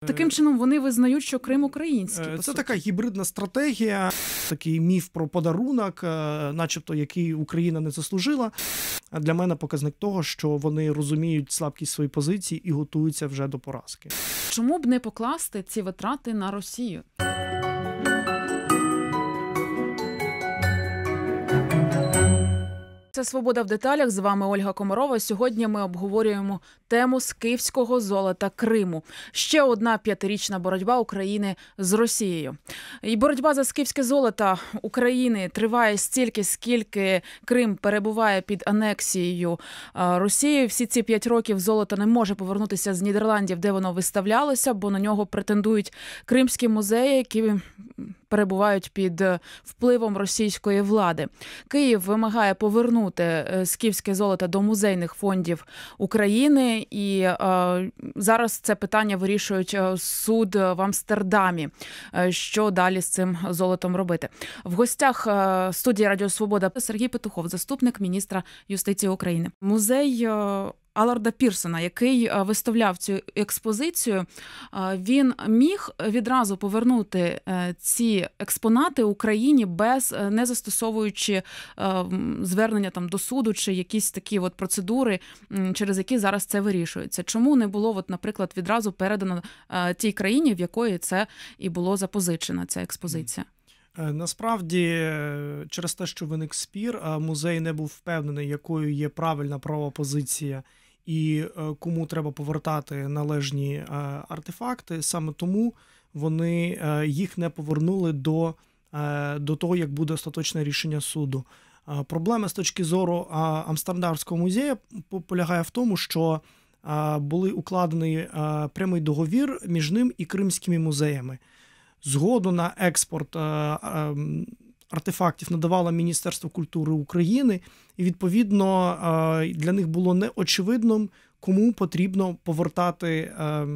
Таким чином вони визнають, що Крим український. Е, Це суті. така гібридна стратегія, такий міф про подарунок, е, начебто який Україна не заслужила. А Для мене показник того, що вони розуміють слабкість своїх позицій і готуються вже до поразки. Чому б не покласти ці витрати на Росію? Це свобода в деталях. З вами Ольга Комарова. Сьогодні ми обговорюємо тему скифського золота Криму. Ще одна п'ятирічна боротьба України з Росією. І боротьба за скифське золото України триває стільки, скільки Крим перебуває під анексією Росії. Всі ці п'ять років золото не може повернутися з Нідерландів, де воно виставлялося, бо на нього претендують кримські музеї, які перебувають під е, впливом російської влади. Київ вимагає повернути е, скіфське золото до музейних фондів України, і е, зараз це питання вирішують е, суд в Амстердамі. Що далі з цим золотом робити? В гостях студії Радіо Свобода Сергій Петухов, заступник міністра юстиції України. Музей. Аларда Пірсона, який е, виставляв цю експозицію, е, він міг відразу повернути е, ці експонати Україні без не застосовуючи звернення там до суду чи якісь такі от процедури, через які зараз це вирішується. Чому не було, от, наприклад, відразу передано тій країні, в якої це і було запозичено ця експозиція? Насправді, через те, що виник спір, музей не був впевнений, якою є правильна правова позиція і е, кому треба повертати належні е, артефакти. Саме тому вони е, їх не повернули до, до того, як буде остаточне рішення суду. Проблема з точки зору Амстердамського музею полягає в тому, що були укладений прямий договір між ним і кримськими музеями. Згоду на експорт е, е, артефактів надавало Міністерство культури України, і відповідно для них було неочевидним, кому потрібно повертати е,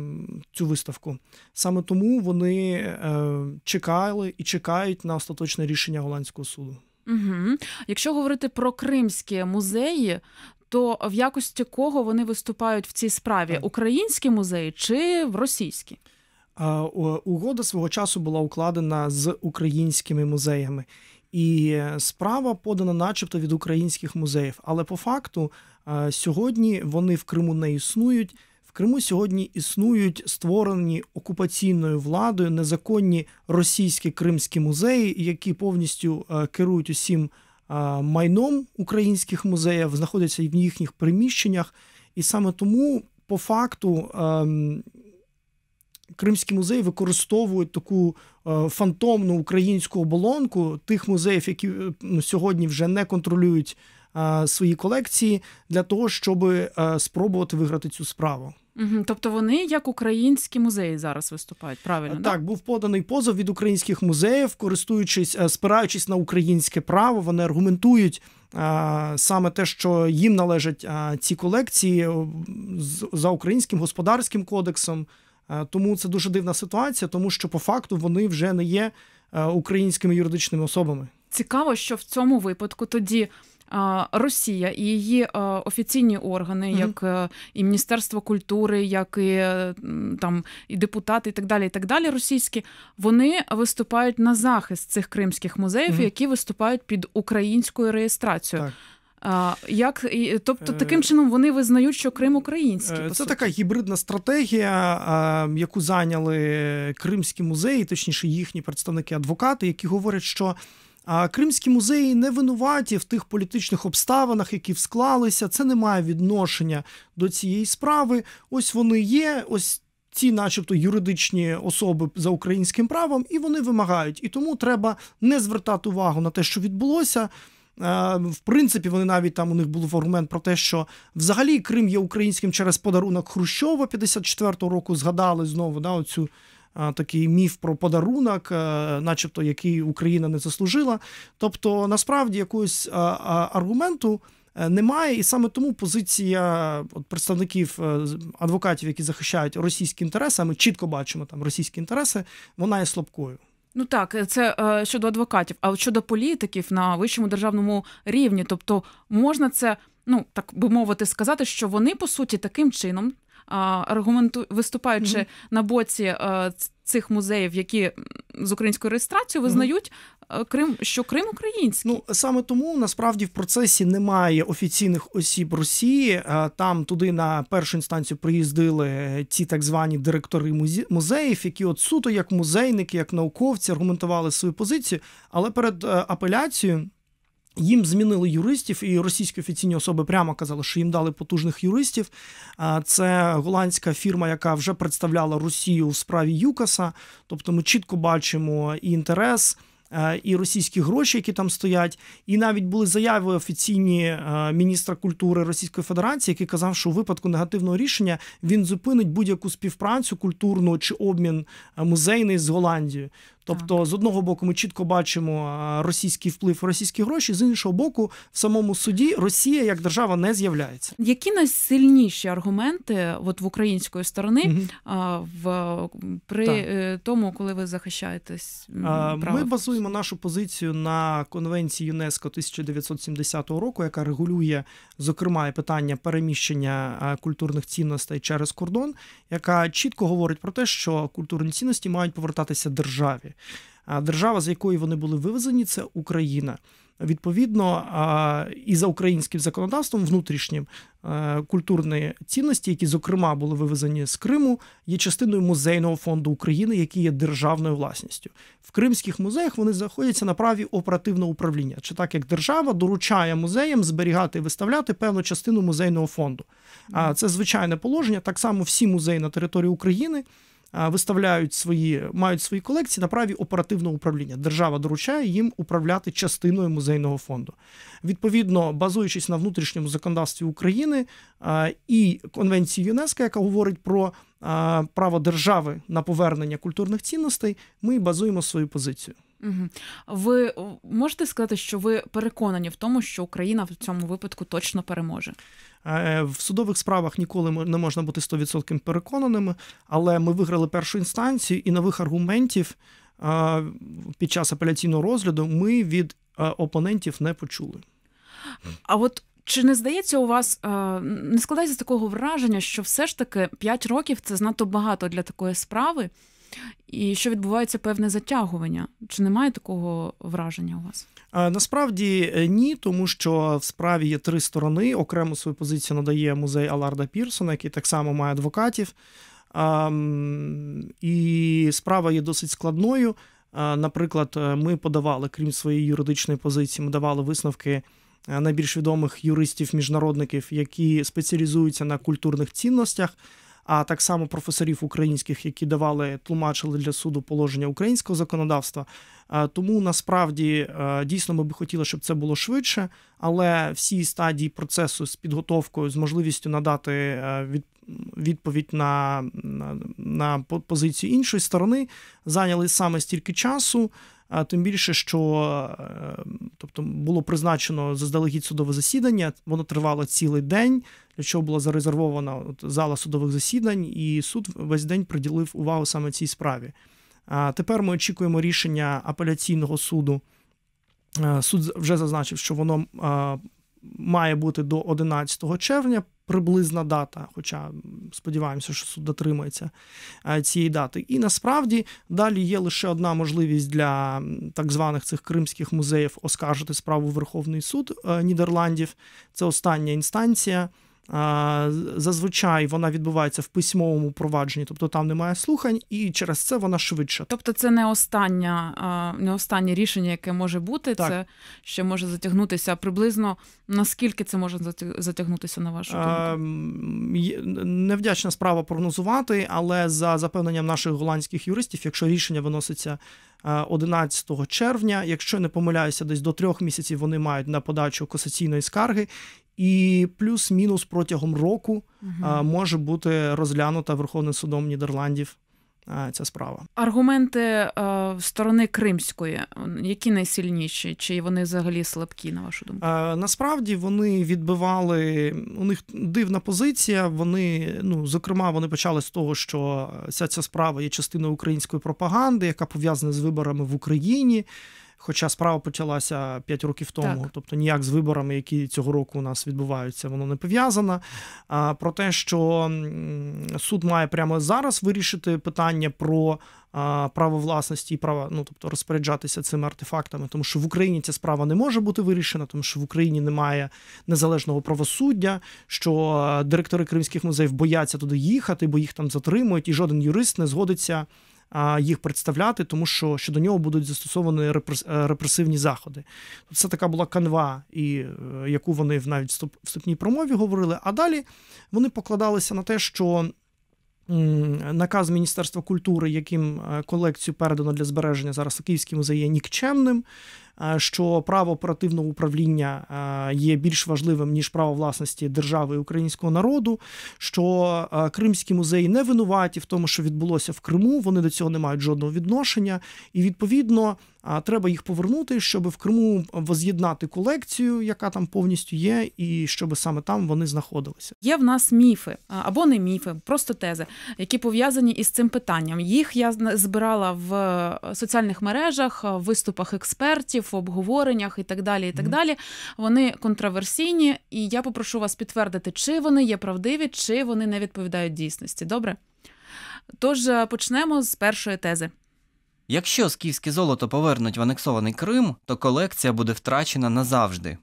цю виставку. Саме тому вони е, чекали і чекають на остаточне рішення голландського суду. Угу. Якщо говорити про кримські музеї, то в якості кого вони виступають в цій справі? Так. Українські музеї чи в російські? Угода свого часу була укладена з українськими музеями, і справа подана, начебто, від українських музеїв. Але по факту сьогодні вони в Криму не існують. В Криму сьогодні існують створені окупаційною владою незаконні російські кримські музеї, які повністю керують усім майном українських музеїв, знаходяться в їхніх приміщеннях. І саме тому, по факту, ем, Кримські музеї використовують таку е, фантомну українську оболонку тих музеїв, які е, ну, сьогодні вже не контролюють е, свої колекції, для того, щоб спробувати виграти цю справу. Угу. Тобто вони як українські музеї зараз виступають, правильно? да? Так, був поданий позов від українських музеїв, користуючись, спираючись на українське право, вони аргументують саме те, що їм належать ці колекції за українським господарським кодексом. Е, Тому це дуже дивна ситуація, тому що по факту вони вже не є е, українськими юридичними особами. Цікаво, що в цьому випадку тоді. Росія і її офіційні органи, як е, і Міністерство культури, як і е, там і депутати, і так далі, і так далі, російські, вони виступають на захист цих кримських музеїв, Мгм. які виступають під українською реєстрацією. Так. А, як тобто, Е, таким чином вони визнають, що Крим український. Е, Це суті. така гібридна стратегія, яку зайняли кримські музеї, точніше їхні представники-адвокати, які говорять, що а, кримські музеї не винуваті в тих політичних обставинах, які склалися. Це не має відношення до цієї справи. Ось вони є. Ось. Ці, начебто, юридичні особи за українським правом, і вони вимагають. І тому треба не звертати увагу на те, що відбулося. Е, В принципі, вони навіть там у них був аргумент про те, що взагалі Крим є українським через подарунок Хрущова 54-го року. Згадали знову да, оцю а, такий міф про подарунок, е, начебто який Україна не заслужила. Тобто, насправді якогось аргументу. е, Немає, і саме тому позиція от, представників е, адвокатів, які захищають російські інтереси, ми чітко бачимо там російські інтереси, вона є слабкою. Ну так, це е, щодо адвокатів, а от щодо політиків на вищому державному рівні, тобто можна це, ну так би мовити, сказати, що вони по суті таким чином аргументу виступаючи mm-hmm. на боці цих музеїв, які з українською реєстрацією визнають mm-hmm. Крим, що Крим український. Ну саме тому насправді в процесі немає офіційних осіб Росії. Там туди на першу інстанцію приїздили ті так звані директори музеїв, які от суто як музейники, як науковці аргументували свою позицію, але перед апеляцією. Їм змінили юристів, і російські офіційні особи прямо казали, що їм дали потужних юристів. Це голландська фірма, яка вже представляла Росію в справі Юкаса. Тобто, ми чітко бачимо і інтерес. Е, і російські гроші, які там стоять, і навіть були заяви офіційні е, міністра культури Російської Федерації, який казав, що у випадку негативного рішення він зупинить будь-яку співпрацю культурну чи обмін е, музейний з Голландією. Тобто, так. з одного боку, ми чітко бачимо російський вплив, російські гроші, з іншого боку, в самому суді Росія як держава не з'являється. Які найсильніші аргументи от в української сторони угу. в при так. тому, коли ви захищаєтесь? Права? Ми базуємо нашу позицію на конвенції ЮНЕСКО 1970 року, яка регулює зокрема і питання переміщення культурних цінностей через кордон, яка чітко говорить про те, що культурні цінності мають повертатися державі. Держава, з якої вони були вивезені, це Україна. Відповідно, і за українським законодавством внутрішнім культурні цінності, які зокрема були вивезені з Криму, є частиною музейного фонду України, який є державною власністю. В кримських музеях вони знаходяться на праві оперативного управління, чи так як держава доручає музеям зберігати і виставляти певну частину музейного фонду. А це звичайне положення. Так само всі музеї на території України виставляють свої, мають свої колекції на праві оперативного управління. Держава доручає їм управляти частиною музейного фонду. Відповідно, базуючись на внутрішньому законодавстві України і Конвенції ЮНЕСКО, яка говорить про право держави на повернення культурних цінностей, ми базуємо свою позицію. Ви можете сказати, що ви переконані в тому, що Україна в цьому випадку точно переможе? Е, в судових справах ніколи не можна бути 100% переконаними, але ми виграли першу інстанцію і нових аргументів під час апеляційного розгляду ми від е, опонентів не почули. А от чи не здається у вас, е, не складається такого враження, що все ж таки 5 років це знато багато для такої справи, і що відбувається певне затягування? Чи немає такого враження у вас? Насправді е, ні, тому що в справі є три сторони. Окрему свою позицію надає музей Аларда Пірсона, який так само має адвокатів. І справа є досить складною. Наприклад, е, ми подавали, крім своєї юридичної позиції, ми давали висновки е, найбільш відомих юристів-міжнародників, які спеціалізуються на культурних цінностях а так само професорів українських, які давали тлумачили для суду положення українського законодавства. Тому насправді дійсно ми би хотіли, щоб це було швидше, але всі стадії процесу з підготовкою, з можливістю надати відповідь на, на, на позицію іншої сторони зайняли саме стільки часу. А тим більше, що е, тобто було призначено заздалегідь судове засідання, воно тривало цілий день, для чого була зарезервована от зала судових засідань, і суд весь день приділив увагу саме цій справі. А тепер ми очікуємо рішення апеляційного суду. Е, суд вже зазначив, що воно має бути до 11 червня приблизна дата, хоча сподіваємося, що суд дотримається е, цієї дати. І насправді далі є лише одна можливість для так званих цих кримських музеїв оскаржити справу Верховний суд е, Нідерландів. Це остання інстанція. Зазвичай вона відбувається в письмовому провадженні, тобто там немає слухань, і через це вона швидше. Тобто, це не остання, не останнє рішення, яке може бути. Так. Це ще може затягнутися приблизно. Наскільки це може затягнутися на вашу думку? Невдячна справа прогнозувати, але за запевненням наших голландських юристів, якщо рішення виноситься 11 червня, якщо не помиляюся, десь до трьох місяців вони мають на подачу касаційної скарги, і плюс-мінус протягом року угу. може бути розглянута Верховним судом Нідерландів. Ця справа аргументи е, сторони кримської, які найсильніші, чи вони взагалі слабкі, на вашу думку? Е, насправді вони відбивали у них дивна позиція. Вони ну зокрема вони почали з того, що вся ця справа є частиною української пропаганди, яка пов'язана з виборами в Україні. Хоча справа почалася 5 років тому, так. тобто ніяк з виборами, які цього року у нас відбуваються, воно не пов'язано. А про те, що суд має прямо зараз вирішити питання про право власності і право, ну тобто розпоряджатися цими артефактами, тому що в Україні ця справа не може бути вирішена, тому що в Україні немає незалежного правосуддя, що директори кримських музеїв бояться туди їхати, бо їх там затримують, і жоден юрист не згодиться їх представляти, тому що щодо нього будуть застосовані е, репресивні заходи. Це така була канва, і е, яку вони навіть в вступній промові говорили. А далі вони покладалися на те, що. Наказ Міністерства культури, яким е, колекцію передано для збереження зараз Київський музей є нікчемним, що право оперативного управління є більш важливим ніж право власності держави і українського народу. Що Кримські музеї не винуваті в тому, що відбулося в Криму. Вони до цього не мають жодного відношення, і відповідно треба їх повернути, щоб в Криму воз'єднати колекцію, яка там повністю є, і щоб саме там вони знаходилися. Є в нас міфи або не міфи, просто тези, які пов'язані із цим питанням. Їх я збирала в е, соціальних мережах, в виступах експертів, в обговореннях і так далі. І так mm. далі. Вони контроверсійні, і я попрошу вас підтвердити, чи вони є правдиві, чи вони не відповідають дійсності. Добре? Тож е, почнемо з першої тези. Якщо скіфське золото повернуть в анексований Крим, то колекція буде втрачена назавжди.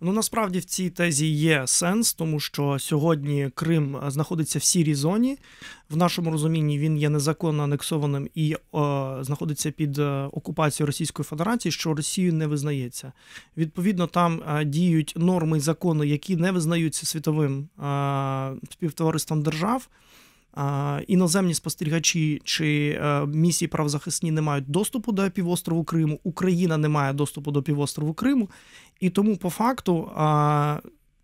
Ну насправді в цій тезі є сенс, тому що сьогодні Крим знаходиться в сірій зоні. В нашому розумінні він є незаконно анексованим і о, знаходиться під е, окупацією Російської Федерації, що Росію не визнається. Відповідно, там е, діють норми і закони, які не визнаються світовим е, співтовариством держав іноземні спостерігачі чи е, місії правозахисні не мають доступу до півострову Криму, Україна не має доступу до півострову Криму, і тому, по факту,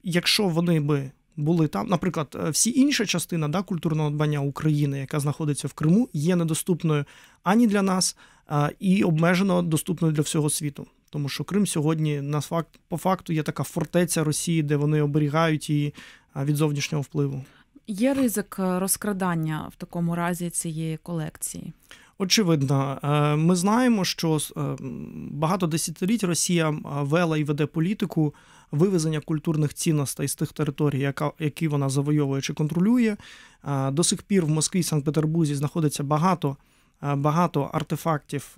якщо вони би були там, наприклад, е, всі інша частина да, культурного надбання України, яка знаходиться в Криму, є недоступною ані для нас, і обмежено доступною для всього світу. Тому що Крим сьогодні на факт по факту є така фортеця Росії, де вони оберігають її від зовнішнього впливу. Є ризик е, розкрадання в такому разі цієї колекції? Очевидно, е, ми знаємо, що е, багато десятиліть Росія вела і веде політику вивезення культурних цінностей з тих територій, які вона завойовує чи контролює. До сих пір в Москві і Санкт-Петербурзі знаходиться багато багато артефактів,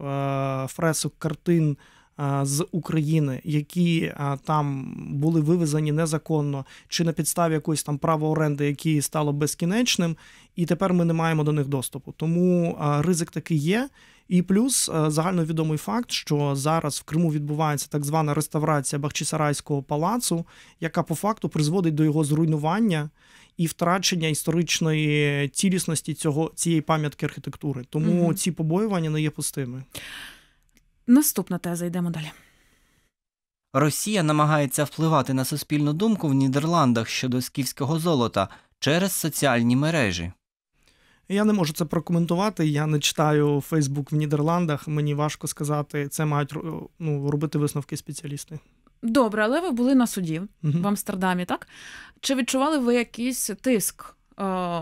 фресок, картин з України, які там були вивезені незаконно, чи на підставі якоїсь там права оренди, які стало безкінечним, і тепер ми не маємо до них доступу. Тому ризик такий є. І плюс загальновідомий факт, що зараз в Криму відбувається так звана реставрація Бахчисарайського палацу, яка по факту призводить до його зруйнування і втрачення історичної цілісності цього цієї пам'ятки архітектури. Тому угу. ці побоювання не є пустими. Наступна теза йдемо далі. Росія намагається впливати на суспільну думку в Нідерландах щодо скіфського золота через соціальні мережі. Я не можу це прокоментувати. Я не читаю Фейсбук в Нідерландах. Мені важко сказати. Це мають ну, робити висновки спеціалісти. Добре, але ви були на суді угу. в Амстердамі, так? Чи відчували ви якийсь тиск Е,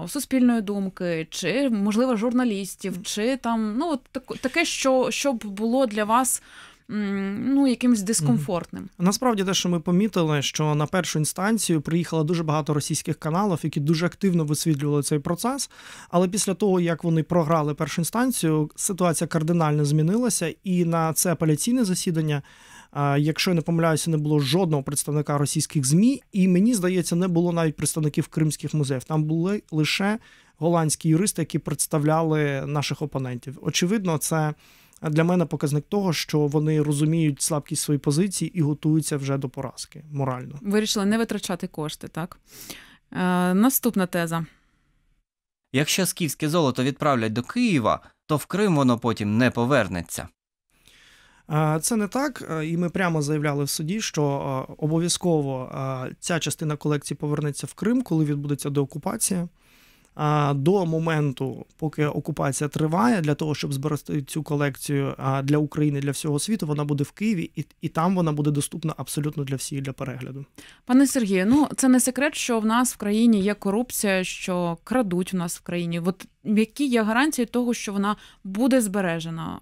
суспільної думки, чи, можливо, журналістів, чи там ну, таке, що щоб було для вас. Ну, якимось дискомфортним. Насправді, те, що ми помітили, що на першу інстанцію приїхало дуже багато російських каналів, які дуже активно висвітлювали цей процес. Але після того, як вони програли першу інстанцію, ситуація кардинально змінилася, і на це апеляційне засідання Якщо я не помиляюся, не було жодного представника російських змі, і мені здається, не було навіть представників кримських музеїв. Там були лише голландські юристи, які представляли наших опонентів. Очевидно, це для мене показник того, що вони розуміють слабкість своєї позиції і готуються вже до поразки морально. Вирішили не витрачати кошти, так? Е, Наступна теза. Якщо скіфське золото відправлять до Києва, то в Крим воно потім не повернеться. Це не так, і ми прямо заявляли в суді, що обов'язково ця частина колекції повернеться в Крим, коли відбудеться деокупація. До моменту, поки окупація триває, для того, щоб зберегти цю колекцію для України для всього світу, вона буде в Києві, і і там вона буде доступна абсолютно для всіх для перегляду. Пане Сергію, ну це не секрет, що в нас в країні є корупція, що крадуть у нас в країні. От які є гарантії того, що вона буде збережена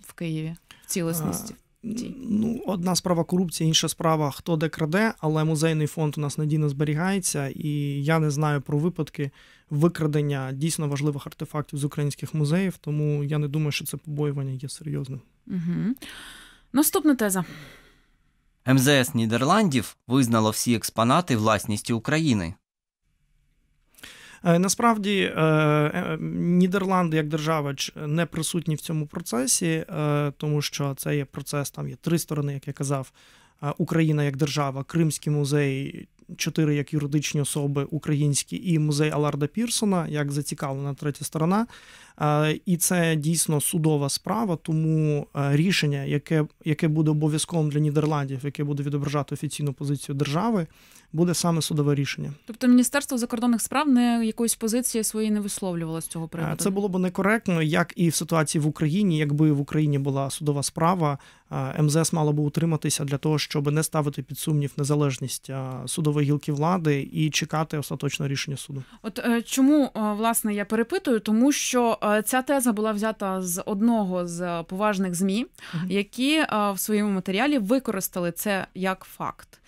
в Києві в цілісності? Ну, одна справа корупція, інша справа хто де краде, але музейний фонд у нас надійно зберігається, і я не знаю про випадки викрадення дійсно важливих артефактів з українських музеїв, тому я не думаю, що це побоювання є серйозним. Угу. Наступна теза. МЗС Нідерландів визнало всі експонати власністю України. Е, насправді е, е, Нідерланди як держава не присутні в цьому процесі, тому що це є процес. Там є три сторони, як я казав. Україна як держава, Кримський музей, чотири як юридичні особи українські, і музей Аларда Пірсона як зацікавлена третя сторона. І це дійсно судова справа, тому рішення, яке яке буде обов'язковим для Нідерландів, яке буде відображати офіційну позицію держави, буде саме судове рішення. Тобто Міністерство закордонних справ не якоїсь позиції своєї не висловлювало з цього приводу? Це було б некоректно, як і в ситуації в Україні, якби в Україні була судова справа, МЗС мало би утриматися для того, щоб не ставити під сумнів незалежність судової гілки влади і чекати остаточного рішення суду. От е, чому е, власне я перепитую, тому що е, ця теза була взята з одного з поважних змі, які в своєму матеріалі використали це як факт.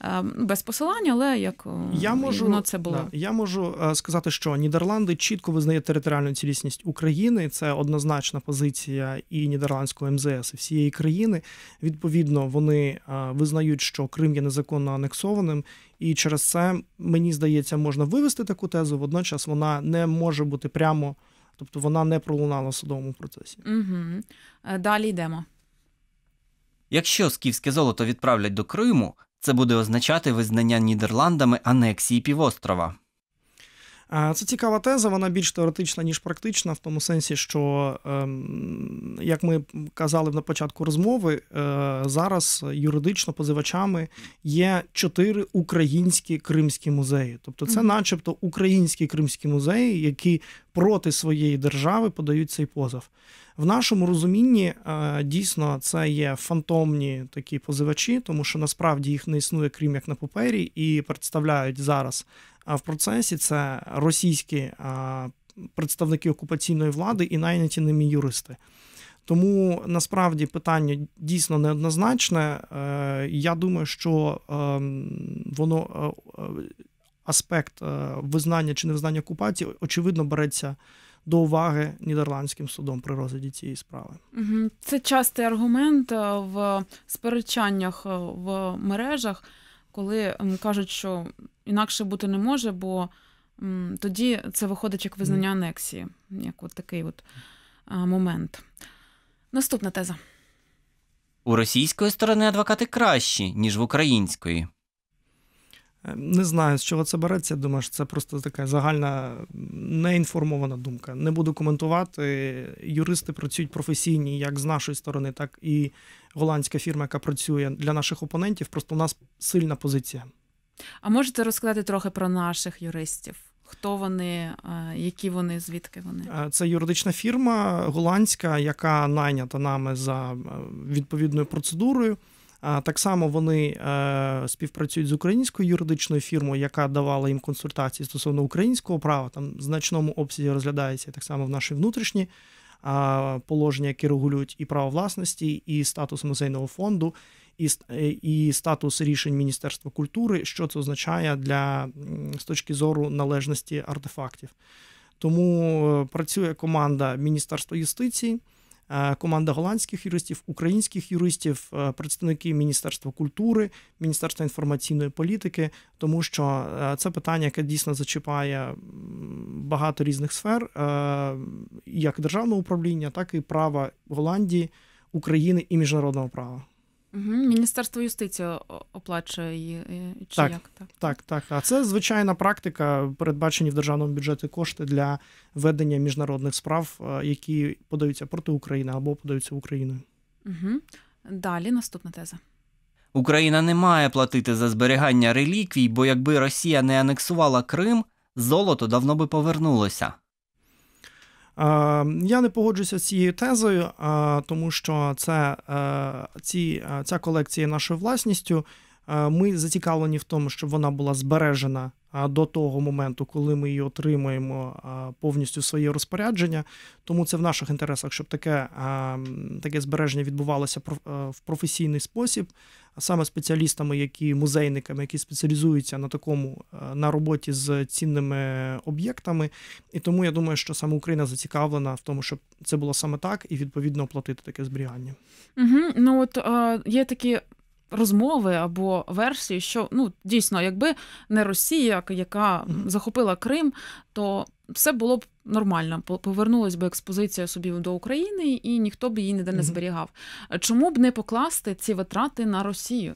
Ем, без посилання, але як е, я можу, воно це було. Да, я можу е, сказати, що Нідерланди чітко визнає територіальну цілісність України. Це однозначна позиція і нідерландського МЗС і всієї країни. Відповідно, вони е, визнають, що Крим є незаконно анексованим, і через це мені здається, можна вивести таку тезу. Водночас вона не може бути прямо, тобто вона не пролунала в судовому процесі. Угу. Далі йдемо. Якщо скіфське золото відправлять до Криму, це буде означати визнання Нідерландами анексії півострова. Це цікава теза, вона більш теоретична, ніж практична, в тому сенсі, що, ем, як ми казали на початку розмови, е, зараз юридично позивачами є чотири українські кримські музеї. Тобто, це, начебто, українські кримські музеї, які проти своєї держави подають цей позов. В нашому розумінні е, дійсно це є фантомні такі позивачі, тому що насправді їх не існує, крім як на папері, і представляють зараз в процесі це російські представники окупаційної влади і найняті ними юристи. Тому насправді питання дійсно неоднозначне. Е, я думаю, що ем, воно е, аспект визнання чи невизнання окупації очевидно береться до уваги нідерландським судом при розгляді цієї справи. Це частий аргумент е, в сперечаннях е, в мережах, коли кажуть, що інакше бути не може, бо тоді це виходить як визнання анексії, як от такий от момент. Наступна теза. У російської сторони адвокати кращі, ніж в української. Е, не знаю, з чого це береться. Думаю, що це просто така загальна неінформована думка. Не буду коментувати. Юристи працюють професійні як з нашої сторони, так і голландська фірма, яка працює для наших опонентів. Просто у нас сильна позиція. А можете розказати трохи про наших юристів? Хто вони, е, які вони, звідки вони? Е, це юридична фірма голландська, яка найнята нами за відповідною процедурою. Так само вони е, співпрацюють з українською юридичною фірмою, яка давала їм консультації стосовно українського права. Там в значному обсязі розглядається так само в наші внутрішні положення, які регулюють і право власності, і статус музейного фонду, і і статус рішень Міністерства культури, що це означає для з точки зору належності артефактів. Тому е, працює команда Міністерства юстиції. Е, команда голландських юристів, українських юристів, е, представники Міністерства культури, Міністерства інформаційної політики, тому що е, це питання, яке дійсно зачіпає багато різних сфер, як державного управління, так і права Голландії, України і міжнародного права. Угу. Міністерство юстиції оплачує її чи так, як так? Так, так. А це звичайна практика, передбачені в державному бюджеті кошти для ведення міжнародних справ, е, які подаються проти України або подаються Україною. Угу. Далі наступна теза. Україна не має платити за зберігання реліквій, бо якби Росія не анексувала Крим, золото давно би повернулося. Я не погоджуся з цією тезою, тому що це, е, ці, е, ця колекція є нашою власністю. Ми зацікавлені в тому, щоб вона була збережена до того моменту, коли ми її отримаємо повністю в своє розпорядження. Тому це в наших інтересах, щоб таке таке збереження відбувалося в професійний спосіб, саме спеціалістами, які музейниками, які спеціалізуються на такому на роботі з цінними об'єктами. І тому я думаю, що саме Україна зацікавлена в тому, щоб це було саме так, і відповідно оплатити таке зберігання. Угу. Ну от є такі розмови або версії, що ну дійсно, якби не Росія, яка захопила Крим, то все було б нормально. Повернулась би експозиція собі до України, і ніхто б її ніде не зберігав. Чому б не покласти ці витрати на Росію?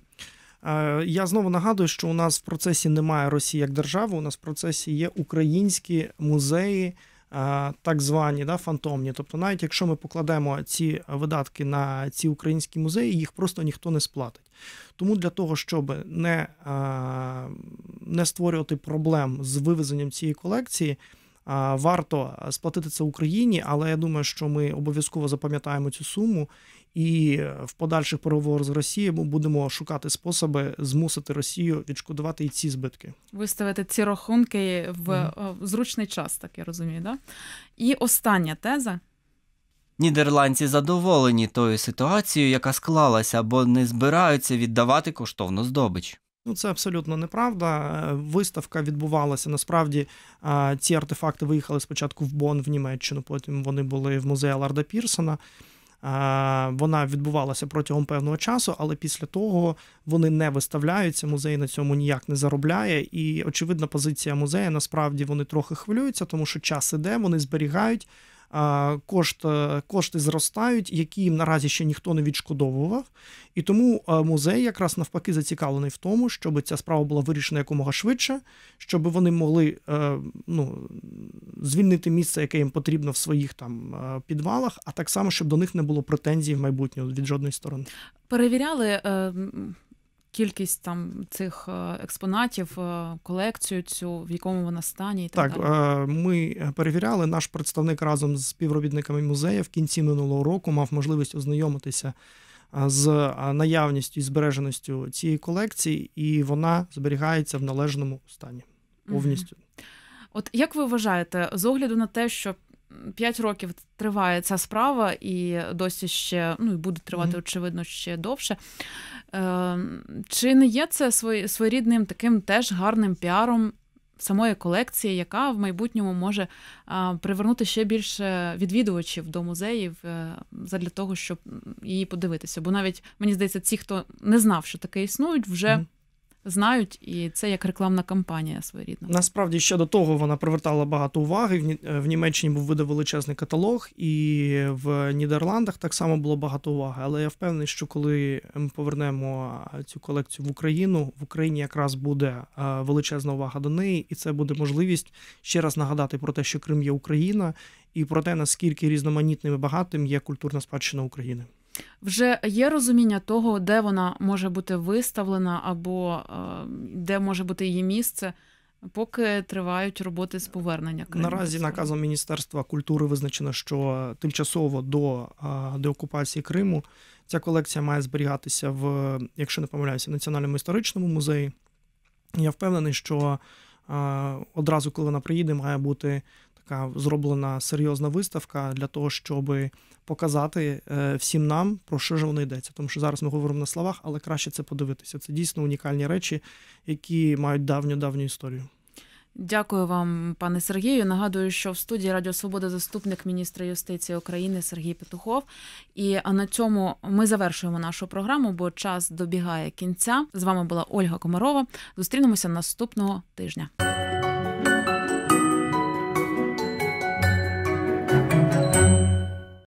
Е, я знову нагадую, що у нас в процесі немає Росії як держави. У нас в процесі є українські музеї. Е, так звані да, фантомні. Тобто, навіть якщо ми покладемо ці видатки на ці українські музеї, їх просто ніхто не сплатить. Тому для того, щоб не, е, не створювати проблем з вивезенням цієї колекції. Е, варто сплатити це Україні, але я думаю, що ми обов'язково запам'ятаємо цю суму і в подальших переговорах з Росією ми будемо шукати способи змусити Росію відшкодувати і ці збитки. Виставити ці рахунки в mm. зручний час, так я розумію. Да? І остання теза. Нідерландці задоволені тою ситуацією, яка склалася, бо не збираються віддавати коштовну здобич. Ну, це абсолютно неправда. Виставка відбувалася. Насправді ці артефакти виїхали спочатку в Бон в Німеччину, потім вони були в музеї Ларда Пірсона. Вона відбувалася протягом певного часу, але після того вони не виставляються. Музей на цьому ніяк не заробляє. І очевидна позиція музею насправді вони трохи хвилюються, тому що час іде, вони зберігають кошт, кошти зростають, які їм наразі ще ніхто не відшкодовував. І тому музей якраз навпаки зацікавлений в тому, щоб ця справа була вирішена якомога швидше, щоб вони могли е, ну, звільнити місце, яке їм потрібно в своїх там підвалах, а так само, щоб до них не було претензій в майбутньому від жодної сторони. Перевіряли е, кількість там цих е, експонатів, е, колекцію цю, в якому вона стані, і так, так далі? ми перевіряли. Наш представник разом з співробітниками музею в кінці минулого року мав можливість ознайомитися з наявністю і збереженістю цієї колекції, і вона зберігається в належному стані повністю. От як ви вважаєте, з огляду на те, що 5 років триває ця справа, і досі ще ну і буде тривати, mm-hmm. очевидно, ще довше. Е, Чи не є це своєрідним таким теж гарним піаром самої колекції, яка в майбутньому може привернути ще більше відвідувачів до музеїв е, для того, щоб її подивитися? Бо навіть мені здається, ті, хто не знав, що таке існують, вже. Mm-hmm знають, і це як рекламна кампанія своєрідна. Насправді ще до того вона привертала багато уваги. В Німеччині був видав величезний каталог, і в Нідерландах так само було багато уваги. Але я впевнений, що коли ми повернемо цю колекцію в Україну, в Україні якраз буде величезна увага до неї, і це буде можливість ще раз нагадати про те, що Крим є Україна, і про те, наскільки різноманітним і багатим є культурна спадщина України. Вже є розуміння того, де вона може бути виставлена, або е, де може бути її місце, поки тривають роботи з повернення Криму. Наразі наказом Міністерства культури визначено, що тимчасово до деокупації Криму ця колекція має зберігатися в, якщо не помиляюся, національному історичному музеї. Я впевнений, що одразу, коли вона приїде, має бути така зроблена серйозна виставка для того, щоб показати е, всім нам, про що ж воно йдеться. Тому що зараз ми говоримо на словах, але краще це подивитися. Це дійсно унікальні речі, які мають давню давню історію. Дякую вам, пане Сергію. Нагадую, що в студії Радіо Свобода заступник міністра юстиції України Сергій Петухов. І на цьому ми завершуємо нашу програму, бо час добігає кінця. З вами була Ольга Комарова. Зустрінемося наступного тижня.